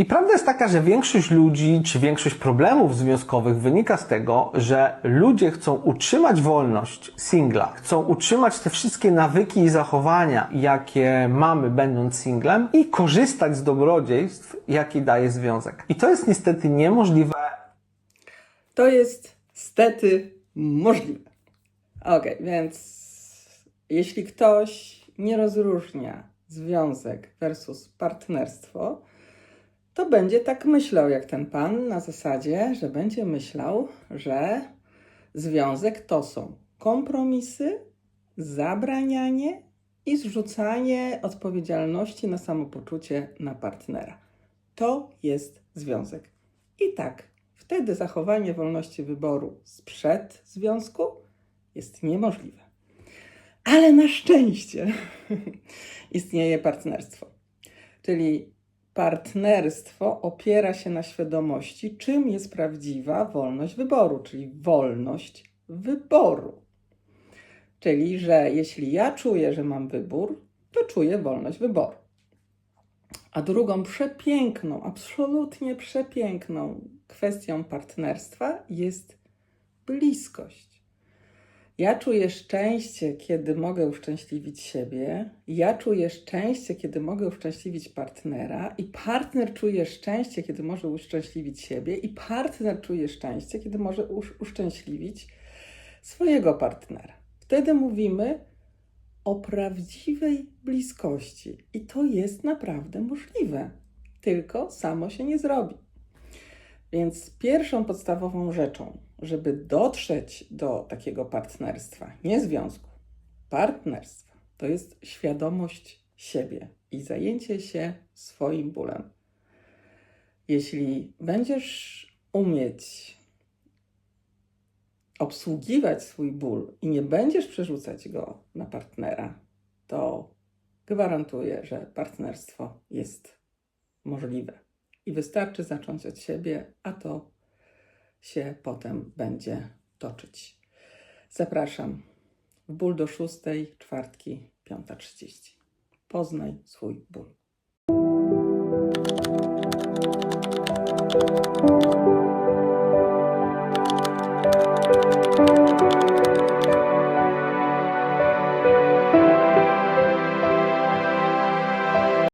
I prawda jest taka, że większość ludzi, czy większość problemów związkowych wynika z tego, że ludzie chcą utrzymać wolność singla, chcą utrzymać te wszystkie nawyki i zachowania, jakie mamy będąc singlem i korzystać z dobrodziejstw, jakie daje związek. I to jest niestety niemożliwe To jest stety możliwe. Okej, więc jeśli ktoś nie rozróżnia związek versus partnerstwo, to będzie tak myślał jak ten pan na zasadzie, że będzie myślał, że związek to są kompromisy, zabranianie i zrzucanie odpowiedzialności na samopoczucie na partnera. To jest związek. I tak, wtedy zachowanie wolności wyboru sprzed związku jest niemożliwe. Ale na szczęście istnieje partnerstwo. Czyli partnerstwo opiera się na świadomości, czym jest prawdziwa wolność wyboru, czyli wolność wyboru. Czyli, że jeśli ja czuję, że mam wybór, to czuję wolność wyboru. A drugą przepiękną, absolutnie przepiękną kwestią partnerstwa jest bliskość. Ja czuję szczęście, kiedy mogę uszczęśliwić siebie, ja czuję szczęście, kiedy mogę uszczęśliwić partnera, i partner czuje szczęście, kiedy może uszczęśliwić siebie, i partner czuje szczęście, kiedy może usz- uszczęśliwić swojego partnera. Wtedy mówimy o prawdziwej bliskości, i to jest naprawdę możliwe, tylko samo się nie zrobi. Więc pierwszą podstawową rzeczą, żeby dotrzeć do takiego partnerstwa, nie związku, partnerstwa, to jest świadomość siebie i zajęcie się swoim bólem. Jeśli będziesz umieć obsługiwać swój ból i nie będziesz przerzucać go na partnera, to gwarantuję, że partnerstwo jest możliwe. I wystarczy zacząć od siebie, a to się potem będzie toczyć. Zapraszam w ból do szóstej, czwartki, piąta trzydzieści. Poznaj swój ból.